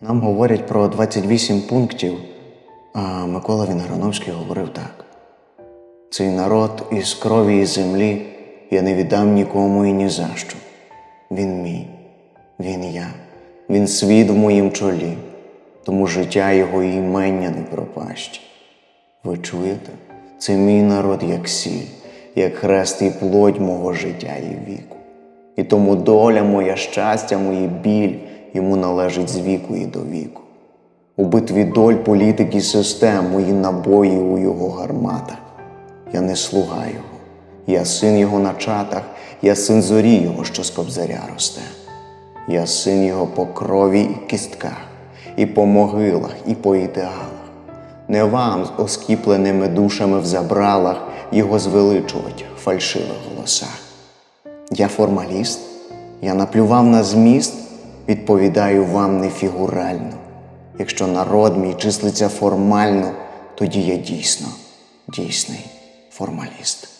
Нам говорять про 28 пунктів, а Микола Вінграновський говорив так: цей народ із крові і землі я не віддам нікому і ні за що. Він мій, він я, він світ в моїм чолі, тому життя його і імення не пропащі. Ви чуєте? Це мій народ як сіль, як хрест і плоть мого життя і віку. І тому доля моя, щастя, моє біль йому належить з віку і до віку. У битві доль політик і систем мої набої у його гарматах. Я не слуга його, я син його на чатах, я син зорі його, що з кобзаря росте. Я син його по крові і кістках, і по могилах, і по ідеалах. Не вам з оскіпленими душами в забралах його звеличувати в фальшивих голосах. Я формаліст, я наплював на зміст, відповідаю вам не фігурально. Якщо народ мій числиться формально, тоді я дійсно дійсний формаліст.